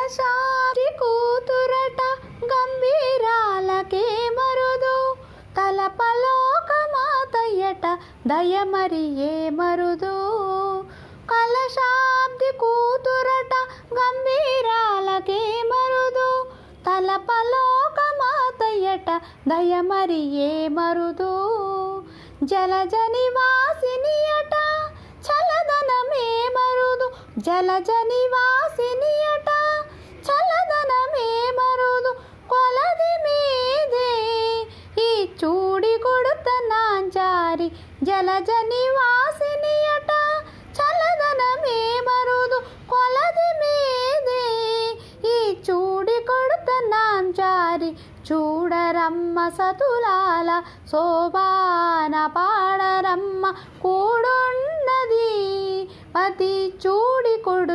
కలశారి కూతురట గంభీరాలకే మరుదు. తలపలోక మాతయ్యట దయమరి ఏ మరుదు. కలశాబ్ది కూతురట గంభీరాలకే మరుదు. తలపలోక మాతయ్యట దయమరి ఏ మరుదు. జలజ నివాసినియట చలదనమే మరుదు. జలజ నివాసినియట చూడి కొడుత నాంచారి జలజ నివాసినియట చలదనమే మరుదు కొలది మీది. ఈ చూడి కొడుత నాంచారి చూడరమ్మ సతులాల శోభాన పాడరమ్మ కూడున్నది పతి చూడి కొడుత